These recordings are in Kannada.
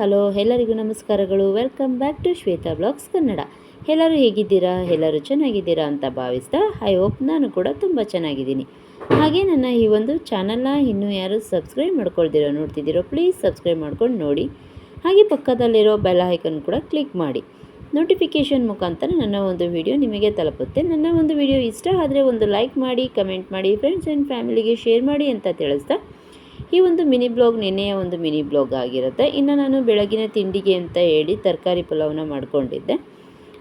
ಹಲೋ, ಎಲ್ಲರಿಗೂ ನಮಸ್ಕಾರಗಳು. Welcome back to Shweta blogs Kannada. ಎಲ್ಲರೂ ಹೇಗಿದ್ದೀರಾ? ಎಲ್ಲರೂ ಚೆನ್ನಾಗಿದ್ದೀರಾ ಅಂತ ಭಾವಿಸ್ತಾ ಐ ಹೋಪ್ ನಾನು ಕೂಡ ತುಂಬ ಚೆನ್ನಾಗಿದ್ದೀನಿ. ಹಾಗೆ ನನ್ನ ಈ ಒಂದು ಚಾನಲ್ನ ಇನ್ನೂ ಯಾರು ಸಬ್ಸ್ಕ್ರೈಬ್ ಮಾಡ್ಕೊಳ್ದಿರೋ, ನೋಡ್ತಿದ್ದೀರೋ ಪ್ಲೀಸ್ ಸಬ್ಸ್ಕ್ರೈಬ್ ಮಾಡ್ಕೊಂಡು ನೋಡಿ. ಹಾಗೆ ಪಕ್ಕದಲ್ಲಿರೋ ಬೆಲ್ ಐಕನ್ ಕೂಡ ಕ್ಲಿಕ್ ಮಾಡಿ. ನೋಟಿಫಿಕೇಷನ್ ಮುಖಾಂತರ ನನ್ನ ಒಂದು ವಿಡಿಯೋ ನಿಮಗೆ ತಲುಪುತ್ತೆ. ನನ್ನ ಒಂದು ವಿಡಿಯೋ ಇಷ್ಟ ಆದರೆ ಒಂದು ಲೈಕ್ ಮಾಡಿ ಕಮೆಂಟ್ ಮಾಡಿ ಫ್ರೆಂಡ್ಸ್ ಆ್ಯಂಡ್ ಫ್ಯಾಮಿಲಿಗೆ ಶೇರ್ ಮಾಡಿ ಅಂತ ತಿಳಿಸ್ತಾ ಈ ಒಂದು ಮಿನಿ ಬ್ಲಾಗ್ ನಿನ್ನೆಯ ಒಂದು ಮಿನಿ ಬ್ಲಾಗ್ ಆಗಿರುತ್ತೆ. ಇನ್ನು ನಾನು ಬೆಳಗಿನ ತಿಂಡಿಗೆ ಅಂತ ಹೇಳಿ ತರಕಾರಿ ಪಲಾವ್ನ ಮಾಡ್ಕೊಂಡಿದ್ದೆ.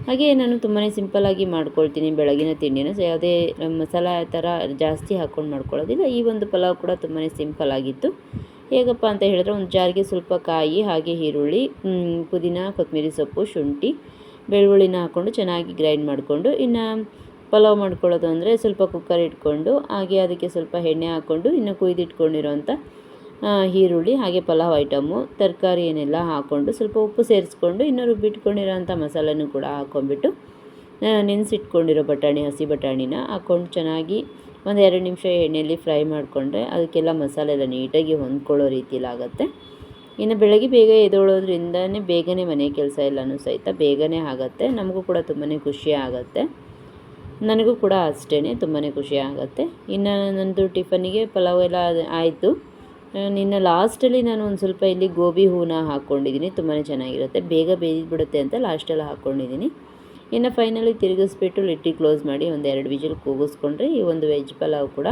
ಹಾಗೆ ನಾನು ತುಂಬಾ ಸಿಂಪಲ್ಲಾಗಿ ಮಾಡ್ಕೊಳ್ತೀನಿ ಬೆಳಗಿನ ತಿಂಡಿನ. ಸೊ ಯಾವುದೇ ಮಸಾಲ ಥರ ಜಾಸ್ತಿ ಹಾಕ್ಕೊಂಡು ಮಾಡ್ಕೊಳ್ಳೋದಿಲ್ಲ. ಈ ಒಂದು ಪಲಾವ್ ಕೂಡ ತುಂಬಾ ಸಿಂಪಲ್ ಆಗಿತ್ತು. ಹೇಗಪ್ಪ ಅಂತ ಹೇಳಿದ್ರೆ ಒಂದು ಜಾರಿಗೆ ಸ್ವಲ್ಪ ಕಾಯಿ, ಹಾಗೆ ಈರುಳ್ಳಿ ಪುದೀನ, ಕೊತ್ತಂಬರಿ ಸೊಪ್ಪು, ಶುಂಠಿ, ಬೆಳ್ಳುಳ್ಳಿನ ಹಾಕ್ಕೊಂಡು ಚೆನ್ನಾಗಿ ಗ್ರೈಂಡ್ ಮಾಡಿಕೊಂಡು ಇನ್ನು ಪಲಾವ್ ಮಾಡ್ಕೊಳ್ಳೋದು ಅಂದರೆ ಸ್ವಲ್ಪ ಕುಕ್ಕರ್ ಇಟ್ಕೊಂಡು ಹಾಗೆ ಅದಕ್ಕೆ ಸ್ವಲ್ಪ ಎಣ್ಣೆ ಹಾಕ್ಕೊಂಡು ಇನ್ನು ಕುಯ್ದಿಟ್ಕೊಂಡಿರೋಂಥ ಈರುಳ್ಳಿ ಹಾಗೆ ಪಲಾವ್ ಐಟಮು, ತರಕಾರಿ ಏನೆಲ್ಲ ಹಾಕ್ಕೊಂಡು ಸ್ವಲ್ಪ ಉಪ್ಪು ಸೇರಿಸ್ಕೊಂಡು ಇನ್ನು ರುಬ್ಬಿಟ್ಕೊಂಡಿರೋಂಥ ಮಸಾಲೆನೂ ಕೂಡ ಹಾಕ್ಕೊಂಬಿಟ್ಟು ನೆನೆಸಿಟ್ಕೊಂಡಿರೋ ಬಟಾಣಿ, ಹಸಿ ಬಟಾಣಿನ ಹಾಕ್ಕೊಂಡು ಚೆನ್ನಾಗಿ ಒಂದು ಎರಡು ನಿಮಿಷ ಎಣ್ಣೆಯಲ್ಲಿ ಫ್ರೈ ಮಾಡಿಕೊಂಡ್ರೆ ಅದಕ್ಕೆಲ್ಲ ಮಸಾಲೆ ಎಲ್ಲ ನೀಟಾಗಿ ಹೊಂದ್ಕೊಳ್ಳೋ ರೀತಿಯಲ್ಲಾಗುತ್ತೆ ಇನ್ನು ಬೆಳಗ್ಗೆ ಬೇಗ ಎದ್ದೊಳೋದ್ರಿಂದನೇ ಬೇಗನೆ ಮನೆ ಕೆಲಸ ಎಲ್ಲನೂ ಸಹಿತ ಬೇಗನೆ ಆಗುತ್ತೆ. ನಮಗೂ ಕೂಡ ತುಂಬಾ ಖುಷಿ ಆಗುತ್ತೆ. ನನಗೂ ಕೂಡ ಅಷ್ಟೇ ತುಂಬಾ ಖುಷಿ ಆಗುತ್ತೆ. ಇನ್ನು ನನ್ನದು ಟಿಫನಿಗೆ ಪಲಾವ್ ಎಲ್ಲ ಆಯಿತು. ನಿನ್ನ ಲಾಸ್ಟಲ್ಲಿ ನಾನು ಒಂದು ಸ್ವಲ್ಪ ಇಲ್ಲಿ ಗೋಬಿ ಹೂನ ಹಾಕ್ಕೊಂಡಿದ್ದೀನಿ ತುಂಬಾ ಚೆನ್ನಾಗಿರುತ್ತೆ. ಬೇಗ ಬೇಯಿಬಿಡುತ್ತೆ ಅಂತ ಲಾಸ್ಟಲ್ಲಿ ಹಾಕ್ಕೊಂಡಿದ್ದೀನಿ ಇನ್ನು ಫೈನಲಿ ತಿರುಗಿಸ್ಬಿಟ್ಟು ಲಿಟ್ಟಿ ಕ್ಲೋಸ್ ಮಾಡಿ ಒಂದು ಎರಡು ವಿಜಿಲ್ ಕೂಗಿಸ್ಕೊಂಡ್ರೆ ಈ ಒಂದು ವೆಜ್ ಪಲಾವ್ ಕೂಡ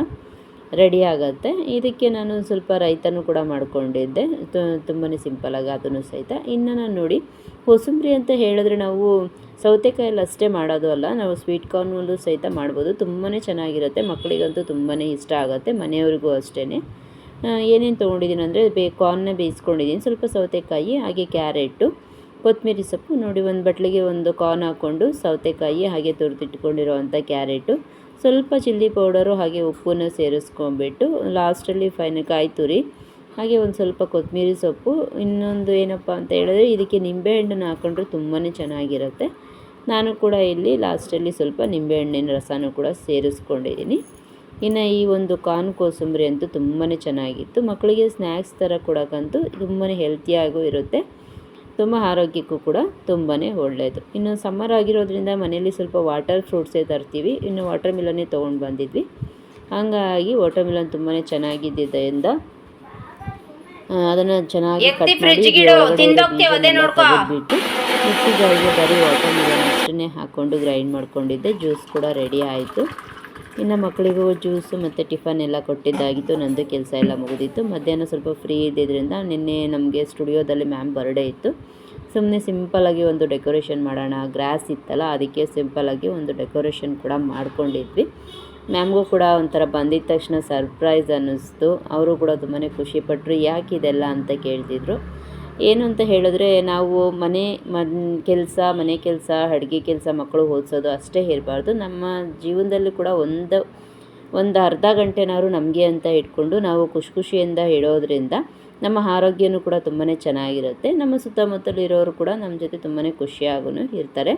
ರೆಡಿ ಆಗುತ್ತೆ. ಇದಕ್ಕೆ ನಾನು ಸ್ವಲ್ಪ ರೈತನೂ ಕೂಡ ಮಾಡ್ಕೊಂಡಿದ್ದೆ. ತುಂಬಾ ಸಿಂಪಲಾಗಿ ಅದನ್ನು ಸಹಿತ. ಇನ್ನು ನಾನು ನೋಡಿ ಕೋಸಂಬರಿ ಅಂತ ಹೇಳಿದ್ರೆ ನಾವು ಸೌತೆಕಾಯಲ್ಲಿ ಅಷ್ಟೇ ಮಾಡೋದು ಅಲ್ಲ, ನಾವು ಸ್ವೀಟ್ ಕಾರ್ನಲ್ಲೂ ಸಹಿತ ಮಾಡ್ಬೋದು. ತುಂಬಾ ಚೆನ್ನಾಗಿರುತ್ತೆ, ಮಕ್ಕಳಿಗಂತೂ ತುಂಬಾ ಇಷ್ಟ ಆಗುತ್ತೆ, ಮನೆಯವ್ರಿಗೂ ಅಷ್ಟೇ ಏನೇನು ತೊಗೊಂಡಿದ್ದೀನಿ ಅಂದರೆ ಬೇ ಕಾರ್ನ್ನ ಬೇಯಿಸ್ಕೊಂಡಿದ್ದೀನಿ. ಸ್ವಲ್ಪ ಸೌತೆಕಾಯಿ, ಹಾಗೆ ಕ್ಯಾರೆಟು, ಕೊತ್ತಂಬರಿ ಸೊಪ್ಪು, ನೋಡಿ ಒಂದು ಬಟ್ಲಿಗೆ ಒಂದು ಕಾರ್ನ್ ಹಾಕ್ಕೊಂಡು ಸೌತೆಕಾಯಿ, ಹಾಗೆ ತುರಿದಿಟ್ಕೊಂಡಿರೋವಂಥ ಕ್ಯಾರೆಟು, ಸ್ವಲ್ಪ ಚಿಲ್ಲಿ ಪೌಡರು ಹಾಗೆ ಉಪ್ಪನ್ನು ಸೇರಿಸ್ಕೊಂಬಿಟ್ಟು ಲಾಸ್ಟಲ್ಲಿ ಫೈನ್ ಕಾಯಿ ತುರಿ ಹಾಗೆ ಒಂದು ಸ್ವಲ್ಪ ಕೊತ್ತಂಬರಿ ಸೊಪ್ಪು, ಇನ್ನೊಂದು ಏನಪ್ಪ ಅಂತ ಹೇಳಿದ್ರೆ ಇದಕ್ಕೆ ನಿಂಬೆಹಣ್ಣನ್ನು ಹಾಕ್ಕೊಂಡ್ರೆ ತುಂಬಾ ಚೆನ್ನಾಗಿರುತ್ತೆ. ನಾನು ಕೂಡ ಇಲ್ಲಿ ಲಾಸ್ಟಲ್ಲಿ ಸ್ವಲ್ಪ ನಿಂಬೆಹಣ್ಣಿನ ರಸನೂ ಕೂಡ ಸೇರಿಸ್ಕೊಂಡಿದ್ದೀನಿ. ಇನ್ನು ಈ ಒಂದು ಕಾನ್ ಕೋಸಂಬರಿ ಅಂತೂ ತುಂಬಾ ಚೆನ್ನಾಗಿತ್ತು. ಮಕ್ಕಳಿಗೆ ಸ್ನ್ಯಾಕ್ಸ್ ಥರ ಕೊಡೋಕ್ಕಂತೂ ತುಂಬಾ ಹೆಲ್ತಿಯಾಗೂ ಇರುತ್ತೆ. ತುಂಬ ಆರೋಗ್ಯಕ್ಕೂ ಕೂಡ ತುಂಬಾ ಒಳ್ಳೆಯದು ಇನ್ನು ಸಮ್ಮರ್ ಆಗಿರೋದ್ರಿಂದ ಮನೆಯಲ್ಲಿ ಸ್ವಲ್ಪ ವಾಟರ್ ಫ್ರೂಟ್ಸೇ ತರ್ತೀವಿ. ಇನ್ನು ವಾಟರ್ ಮಿಲನ್ನೇ ತೊಗೊಂಡು ಬಂದಿದ್ವಿ. ಹಾಗಾಗಿ ವಾಟರ್ ಮಿಲನ್ ತುಂಬಾ ಚೆನ್ನಾಗಿದ್ದರಿಂದ ಅದನ್ನು ಚೆನ್ನಾಗಿ ಕಟ್ ಮಾಡಿ ತೆಗೆದ್ಬಿಟ್ಟು ಮಿಕ್ಸಿ ಜಾರಿಗೆ ಬರೀ ವಾಟರ್ ಮಿಲನ್ ಅಷ್ಟನ್ನೇ ಹಾಕ್ಕೊಂಡು ಗ್ರೈಂಡ್ ಮಾಡ್ಕೊಂಡಿದ್ದೆ. ಜ್ಯೂಸ್ ಕೂಡ ರೆಡಿ ಆಯಿತು. ಇನ್ನು ಮಕ್ಕಳಿಗೂ ಜ್ಯೂಸು ಮತ್ತು ಟಿಫನ್ ಎಲ್ಲ ಕೊಟ್ಟಿದ್ದಾಗಿತ್ತು. ನಂದು ಕೆಲಸ ಎಲ್ಲ ಮುಗಿದಿತ್ತು. ಮಧ್ಯಾಹ್ನ ಸ್ವಲ್ಪ ಫ್ರೀ ಇದ್ದಿದ್ದರಿಂದ ನಿನ್ನೆ ನಮಗೆ ಸ್ಟುಡಿಯೋದಲ್ಲಿ ಮ್ಯಾಮ್ ಬರ್ಡೇ ಇತ್ತು. ಸುಮ್ಮನೆ ಸಿಂಪಲಾಗಿ ಒಂದು ಡೆಕೋರೇಷನ್ ಮಾಡೋಣ ಗ್ರಾಸ್ ಇತ್ತಲ್ಲ ಅದಕ್ಕೆ ಸಿಂಪಲಾಗಿ ಒಂದು ಡೆಕೋರೇಷನ್ ಕೂಡ ಮಾಡ್ಕೊಂಡಿದ್ವಿ. ಮ್ಯಾಮ್ಗೂ ಕೂಡ ಒಂಥರ ಬಂದಿದ್ದ ತಕ್ಷಣ ಸರ್ಪ್ರೈಸ್ ಅನ್ನಿಸ್ತು. ಅವರು ಕೂಡ ತುಂಬಾ ಖುಷಿಪಟ್ಟರು ಯಾಕೆ ಇದೆಲ್ಲ ಅಂತ ಕೇಳ್ತಿದ್ರು. ಏನು ಅಂತ ಹೇಳಿದ್ರೆ, ನಾವು ಮನೆ, ಮನ್ ಕೆಲಸ, ಮನೆ ಕೆಲಸ, ಅಡುಗೆ ಕೆಲಸ ಮಕ್ಕಳು ಓದಿಸೋದು ಅಷ್ಟೇ ಇರಬಾರ್ದು. ನಮ್ಮ ಜೀವನದಲ್ಲಿ ಕೂಡ ಒಂದು ಒಂದು ಅರ್ಧ ಗಂಟೆನಾದ್ರು ನಮಗೆ ಅಂತ ಇಟ್ಕೊಂಡು ನಾವು ಖುಷಿ ಖುಷಿಯಿಂದ ಇಡೋದ್ರಿಂದ ನಮ್ಮ ಆರೋಗ್ಯನೂ ಕೂಡ ತುಂಬಾ ಚೆನ್ನಾಗಿರುತ್ತೆ. ನಮ್ಮ ಸುತ್ತಮುತ್ತಲಿರೋರು ಕೂಡ ನಮ್ಮ ಜೊತೆ ತುಂಬಾ ಖುಷಿಯಾಗೂ ಇರ್ತಾರೆ.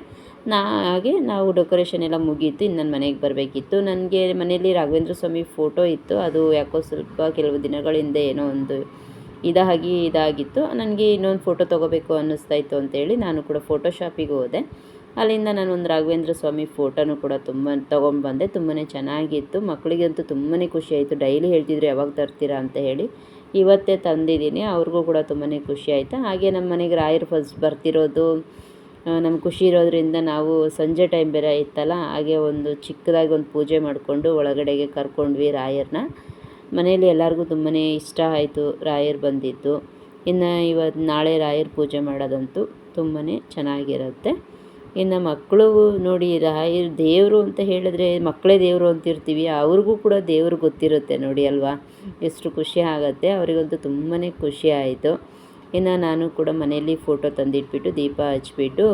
ನಾ, ಹಾಗೆ ನಾವು ಡೆಕೋರೇಷನ್ ಎಲ್ಲ ಮುಗೀತು ಇನ್ನು ನನ್ನ ಮನೆಗೆ ಬರಬೇಕಿತ್ತು. ನನಗೆ ಮನೆಯಲ್ಲಿ ರಾಘವೇಂದ್ರ ಸ್ವಾಮಿ ಫೋಟೋ ಇತ್ತು. ಅದು ಯಾಕೋ ಸ್ವಲ್ಪ ಕೆಲವು ದಿನಗಳ ಹಿಂದೆ ಏನೋ ಒಂದು ಇದಾಗಿ, ಇದಾಗಿತ್ತು. ನನಗೆ ಇನ್ನೊಂದು ಫೋಟೋ ತೊಗೋಬೇಕು ಅನ್ನಿಸ್ತಾ ಇತ್ತು ಅಂತೇಳಿ ನಾನು ಕೂಡ ಫೋಟೋ ಶಾಪಿಗೆ ಹೋದೆ. ಅಲ್ಲಿಂದ ನಾನು ಒಂದು ರಾಘವೇಂದ್ರ ಸ್ವಾಮಿ ಫೋಟೋನು ಕೂಡ ತುಂಬ ತೊಗೊಂಡು ಬಂದೆ ತುಂಬಾ ಚೆನ್ನಾಗಿತ್ತು ಮಕ್ಕಳಿಗಂತೂ ತುಂಬಾ ಖುಷಿಯಾಯಿತು ಡೈಲಿ ಹೇಳ್ತಿದ್ರು ಯಾವಾಗ ತರ್ತೀರಾ ಅಂತ ಹೇಳಿ. ಇವತ್ತೇ ತಂದಿದ್ದೀನಿ. ಅವ್ರಿಗೂ ಕೂಡ ತುಂಬಾ ಖುಷಿ ಆಯಿತು. ಹಾಗೆ ನಮ್ಮ ಮನೆಗೆ ರಾಯರು ಫಸ್ಟ್ ಬರ್ತಿರೋದು ನಮ್ಮ ಖುಷಿ ಇರೋದ್ರಿಂದ ನಾವು ಸಂಜೆ ಟೈಮ್ ಬೇರೆ ಇತ್ತಲ್ಲ, ಹಾಗೆ ಒಂದು ಚಿಕ್ಕದಾಗಿ ಒಂದು ಪೂಜೆ ಮಾಡಿಕೊಂಡು ಒಳಗಡೆಗೆ ಕರ್ಕೊಂಡ್ವಿ ರಾಯರನ್ನ. ಮನೆಯಲ್ಲಿ ಎಲ್ಲರಿಗೂ ತುಂಬಾ ಇಷ್ಟ ಆಯಿತು ರಾಯರು ಬಂದಿದ್ದು. ಇನ್ನು ಇವತ್ತು ನಾಳೆ ರಾಯರ ಪೂಜೆ ಮಾಡೋದಂತೂ ತುಂಬಾ ಚೆನ್ನಾಗಿರುತ್ತೆ. ಇನ್ನು ಮಕ್ಕಳು ನೋಡಿ ರಾಯರ್ ದೇವರು ಅಂತ ಹೇಳಿದ್ರೆ ಮಕ್ಕಳೇ ದೇವರು ಅಂತಿರ್ತೀವಿ, ಅವ್ರಿಗೂ ಕೂಡ ದೇವರು ಗೊತ್ತಿರುತ್ತೆ ನೋಡಿ ಅಲ್ವಾ? ಎಷ್ಟು ಖುಷಿ ಆಗುತ್ತೆ, ಅವರಿಗಂತೂ ತುಂಬಾ ಖುಷಿ ಆಯಿತು. ಇನ್ನು ನಾನು ಕೂಡ ಮನೆಯಲ್ಲಿ ಫೋಟೋ ತಂದಿಟ್ಬಿಟ್ಟು ದೀಪ ಹಚ್ಬಿಟ್ಟು,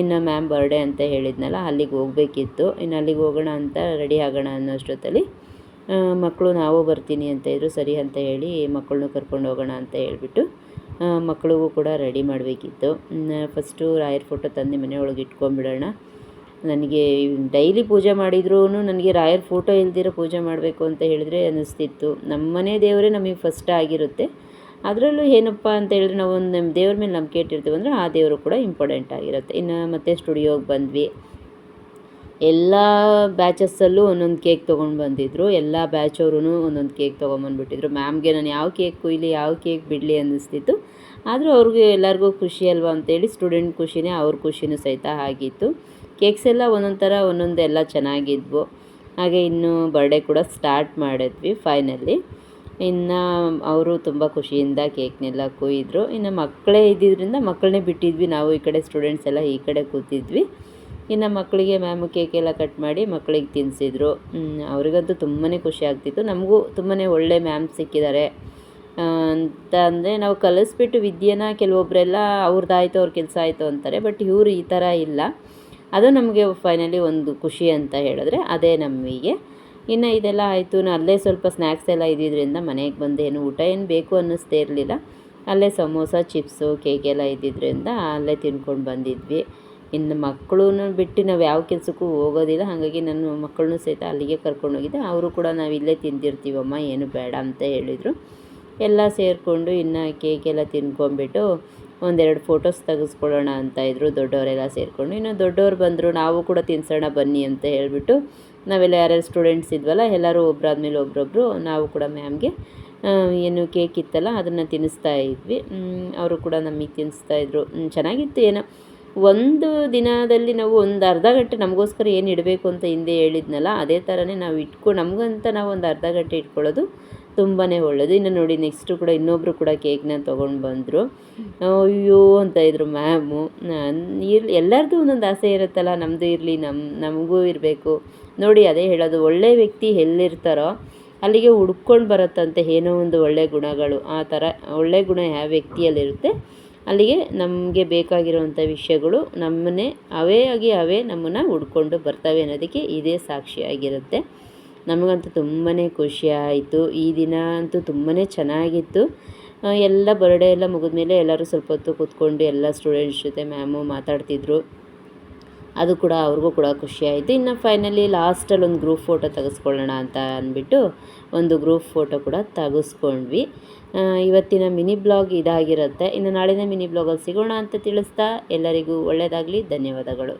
ಇನ್ನು ಮ್ಯಾಮ್ ಬರ್ಡೇ ಅಂತ ಹೇಳಿದ್ನಲ್ಲ, ಅಲ್ಲಿಗೆ ಹೋಗಬೇಕಿತ್ತು. ಇನ್ನು ಅಲ್ಲಿಗೆ ಹೋಗೋಣ ಅಂತ ರೆಡಿ ಆಗೋಣ ಅನ್ನೋಷ್ಟೊತ್ತಲ್ಲಿ ಮಕ್ಕಳು ನಾವು ಬರ್ತೀನಿ ಅಂತ ಇದ್ರು, ಸರಿ ಅಂತ ಹೇಳಿ ಮಕ್ಕಳನ್ನೂ ಕರ್ಕೊಂಡು ಹೋಗೋಣ ಅಂತ ಹೇಳ್ಬಿಟ್ಟು ಮಕ್ಕಳಿಗೂ ಕೂಡ ರೆಡಿ ಮಾಡಬೇಕಿತ್ತು. ಫಸ್ಟು ರಾಯರ ಫೋಟೋ ತಂದು ಮನೆಯೊಳಗೆ ಇಟ್ಕೊಂಡ್ಬಿಡೋಣ. ನನಗೆ ಡೈಲಿ ಪೂಜೆ ಮಾಡಿದ್ರೂ ನನಗೆ ರಾಯರ ಫೋಟೋ ಇಲ್ದಿರೋ ಪೂಜೆ ಮಾಡಬೇಕು ಅಂತ ಹೇಳಿದ್ರೆ ಅನ್ನಿಸ್ತಿತ್ತು. ನಮ್ಮ ಮನೆ ದೇವರೇ ನಮಗೆ ಫಸ್ಟ್ ಆಗಿರುತ್ತೆ. ಅದರಲ್ಲೂ ಏನಪ್ಪ ಅಂತ ಹೇಳಿದ್ರೆ ನಾವು ಒಂದು ನಮ್ಮ ದೇವ್ರ ಮೇಲೆ ನಂಬಿಕೆ ಇಟ್ಟಿರ್ತೀವಿ ಅಂದರೆ ಆ ದೇವರು ಕೂಡ ಇಂಪಾರ್ಟೆಂಟ್ ಆಗಿರುತ್ತೆ. ಇನ್ನು ಮತ್ತೆ ಸ್ಟುಡಿಯೋಗೆ ಬಂದ್ವಿ. ಎಲ್ಲ ಬ್ಯಾಚಸ್ಸಲ್ಲೂ ಒಂದೊಂದು ಕೇಕ್ ತೊಗೊಂಡು ಬಂದಿದ್ದರು ಎಲ್ಲ ಬ್ಯಾಚವ್ರೂ ಒಂದೊಂದು ಕೇಕ್ ತೊಗೊಂಬಂದ್ಬಿಟ್ಟಿದ್ರು. ಮ್ಯಾಮ್ಗೆ ನಾನು ಯಾವ ಕೇಕ್ ಕುಯ್ಲಿ, ಯಾವ ಕೇಕ್ ಬಿಡಲಿ ಅನ್ನಿಸ್ತಿತ್ತು. ಆದರೂ ಅವ್ರಿಗೆ ಎಲ್ಲರಿಗೂ ಖುಷಿ ಅಲ್ವಾ ಅಂತೇಳಿ ಸ್ಟೂಡೆಂಟ್ ಖುಷಿನೇ ಅವ್ರ ಖುಷಿನೂ ಸಹಿತ ಆಗಿತ್ತು. ಕೇಕ್ಸ್ ಎಲ್ಲ ಒಂದೊಂದು ಥರ ಒಂದೊಂದು ಎಲ್ಲ ಚೆನ್ನಾಗಿದ್ವು. ಹಾಗೆ ಇನ್ನು ಬರ್ಡೇ ಕೂಡ ಸ್ಟಾರ್ಟ್ ಮಾಡಿದ್ವಿ ಫೈನಲಿ ಇನ್ನು ಅವರು ತುಂಬ ಖುಷಿಯಿಂದ ಕೇಕ್ನೆಲ್ಲ ಕೊಯ್ದರು. ಇನ್ನು ಮಕ್ಕಳೇ ಇದ್ದಿದ್ದರಿಂದ ಮಕ್ಕಳನ್ನೇ ಬಿಟ್ಟಿದ್ವಿ. ನಾವು ಈ ಕಡೆ ಸ್ಟೂಡೆಂಟ್ಸ್ ಎಲ್ಲ ಈ ಕಡೆ ಕೂತಿದ್ವಿ. ಇನ್ನು ಮಕ್ಕಳಿಗೆ ಮ್ಯಾಮು ಕೇಕ್ ಎಲ್ಲ ಕಟ್ ಮಾಡಿ ಮಕ್ಕಳಿಗೆ ತಿನ್ನಿಸಿದ್ರು ಅವರಿಗಂತೂ ತುಂಬಾ ಖುಷಿ ಆಗ್ತಿತ್ತು. ನಮಗೂ ತುಂಬಾ ಒಳ್ಳೆ ಮ್ಯಾಮ್ ಸಿಕ್ಕಿದ್ದಾರೆ. ಅಂತ ಅಂದರೆ ನಾವು ಕಲಿಸ್ಬಿಟ್ಟು ವಿದ್ಯೆನ ಕೆಲವೊಬ್ಬರೆಲ್ಲ ಅವ್ರದ್ದಾಯಿತು ಅವ್ರ ಕೆಲಸ ಆಯಿತು ಅಂತಾರೆ. ಬಟ್ ಇವರು ಈ ಥರ ಇಲ್ಲ. ಅದು ನಮಗೆ ಫೈನಲಿ ಒಂದು ಖುಷಿ ಅಂತ ಹೇಳಿದ್ರೆ ಅದೇ ನಮಗೆ ಇನ್ನು ಇದೆಲ್ಲ ಆಯಿತು. ಅಲ್ಲೇ ಸ್ವಲ್ಪ ಸ್ನ್ಯಾಕ್ಸ್ ಎಲ್ಲ ಇದ್ದಿದ್ದರಿಂದ ಮನೆಗೆ ಬಂದು ಏನು ಊಟ ಏನು ಬೇಕು ಅನ್ನಿಸ್ತೇ ಇರಲಿಲ್ಲ. ಅಲ್ಲೇ ಸಮೋಸ ಚಿಪ್ಸು ಕೇಕ್ ಎಲ್ಲ ಇದ್ದಿದ್ದರಿಂದ ಅಲ್ಲೇ ತಿನ್ಕೊಂಡು ಬಂದಿದ್ವಿ. ಇನ್ನು ಮಕ್ಕಳೂ ಬಿಟ್ಟು ನಾವು ಯಾವ ಕೆಲಸಕ್ಕೂ ಹೋಗೋದಿಲ್ಲ. ಹಾಗಾಗಿ ನನ್ನ ಮಕ್ಕಳನ್ನೂ ಸಹಿತ ಅಲ್ಲಿಗೆ ಕರ್ಕೊಂಡೋಗಿದ್ದೆ. ಅವರು ಕೂಡ ನಾವು ಇಲ್ಲೇ ತಿಂದಿರ್ತೀವಮ್ಮ, ಏನು ಬೇಡ ಅಂತ ಹೇಳಿದರು. ಎಲ್ಲ ಸೇರಿಕೊಂಡು ಇನ್ನು ಕೇಕೆಲ್ಲ ತಿನ್ಕೊಂಬಿಟ್ಟು ಒಂದೆರಡು ಫೋಟೋಸ್ ತೆಗೆಸ್ಕೊಳ್ಳೋಣ ಅಂತ ಇದ್ದರು ದೊಡ್ಡವರೆಲ್ಲ ಸೇರಿಕೊಂಡು. ಇನ್ನು ದೊಡ್ಡವ್ರು ಬಂದರು, ನಾವು ಕೂಡ ತಿನ್ಸೋಣ ಬನ್ನಿ ಅಂತ ಹೇಳಿಬಿಟ್ಟು ನಾವೆಲ್ಲ ಯಾರ್ಯಾರು ಸ್ಟೂಡೆಂಟ್ಸ್ ಇದ್ವಲ್ಲ, ಎಲ್ಲರೂ ಒಬ್ಬರಾದ್ಮೇಲೆ ಒಬ್ಬರೊಬ್ಬರು ನಾವು ಕೂಡ ಮ್ಯಾಮ್ಗೆ ಏನು ಕೇಕ್ ಇತ್ತಲ್ಲ, ಅದನ್ನು ತಿನ್ನಿಸ್ತಾ ಇದ್ವಿ. ಅವರು ಕೂಡ ನಮಗೆ ತಿನ್ನಿಸ್ತಾ ಇದ್ರು. ಚೆನ್ನಾಗಿತ್ತು ಏನೋ. ಒಂದು ದಿನದಲ್ಲಿ ನಾವು ಒಂದು ಅರ್ಧ ಗಂಟೆ ನಮಗೋಸ್ಕರ ಏನು ಇಡಬೇಕು ಅಂತ ಹಿಂದೆ ಹೇಳಿದ್ನಲ್ಲ ಅದೇ ಥರನೇ ನಾವು ಇಟ್ಕೊ ನಮಗಂತ ನಾವು ಒಂದು ಅರ್ಧ ಗಂಟೆ ಇಟ್ಕೊಳ್ಳೋದು ತುಂಬಾ ಒಳ್ಳೆಯದು ಇನ್ನು ನೋಡಿ ನೆಕ್ಸ್ಟು ಕೂಡ ಇನ್ನೊಬ್ಬರು ಕೂಡ ಕೇಕ್ನ ತೊಗೊಂಡು ಬಂದರು. ಅಯ್ಯೋ ಅಂತ ಇದ್ದರು ಮ್ಯಾಮು ಇರ್ಲಿ ಎಲ್ಲರದ್ದು ಒಂದೊಂದು ಆಸೆ ಇರುತ್ತಲ್ಲ ನಮ್ಮದು ಇರಲಿ ನಮ್ಮ ನಮಗೂ ಇರಬೇಕು. ನೋಡಿ ಅದೇ ಹೇಳೋದು ಒಳ್ಳೆ ವ್ಯಕ್ತಿ ಎಲ್ಲಿರ್ತಾರೋ ಅಲ್ಲಿಗೆ ಹುಡ್ಕೊಂಡು ಬರುತ್ತಂತೆ ಏನೋ ಒಂದು ಒಳ್ಳೆಯ ಗುಣಗಳು. ಆ ಥರ ಒಳ್ಳೆಯ ಗುಣ ಯಾವ ವ್ಯಕ್ತಿಯಲ್ಲಿರುತ್ತೆ? ಅಲ್ಲಿಗೆ ನಮಗೆ ಬೇಕಾಗಿರುವಂಥ ವಿಷಯಗಳು ನಮ್ಮನ್ನೇ ಅವೇ ಆಗಿ ಅವೇ ನಮ್ಮನ್ನು ಹುಡ್ಕೊಂಡು ಬರ್ತವೆ ಅನ್ನೋದಕ್ಕೆ ಇದೇ ಸಾಕ್ಷಿಯಾಗಿರುತ್ತೆ ನಮಗಂತೂ ತುಂಬಾ ಖುಷಿ ಆಯಿತು. ಈ ದಿನ ಅಂತೂ ತುಂಬಾ ಚೆನ್ನಾಗಿತ್ತು. ಎಲ್ಲ ಬರ್ಡೇ ಎಲ್ಲ ಮುಗಿದ್ಮೇಲೆ ಎಲ್ಲರೂ ಸ್ವಲ್ಪ ಹೊತ್ತು ಕೂತ್ಕೊಂಡು ಎಲ್ಲ ಸ್ಟೂಡೆಂಟ್ಸ್ ಜೊತೆ ಮ್ಯಾಮು ಮಾತಾಡ್ತಿದ್ರು. ಅದು ಕೂಡ ಅವ್ರಿಗೂ ಕೂಡ ಖುಷಿಯಾಯಿತು ಇನ್ನು ಫೈನಲಿ ಲಾಸ್ಟಲ್ಲಿ ಒಂದು ಗ್ರೂಪ್ ಫೋಟೋ ತೆಗೆಸ್ಕೊಳ್ಳೋಣ ಅಂತ ಅಂದ್ಬಿಟ್ಟು ಒಂದು ಗ್ರೂಪ್ ಫೋಟೋ ಕೂಡ ತೆಗೆಸ್ಕೊಂಡ್ವಿ. ಇವತ್ತಿನ ಮಿನಿ ಬ್ಲಾಗ್ ಇದಾಗಿರುತ್ತೆ. ಇನ್ನು ನಾಳಿನ ಮಿನಿ ಬ್ಲಾಗಲ್ಲಿ ಸಿಗೋಣ ಅಂತ ತಿಳಿಸ್ತಾ ಎಲ್ಲರಿಗೂ ಒಳ್ಳೆಯದಾಗಲಿ ಧನ್ಯವಾದಗಳು.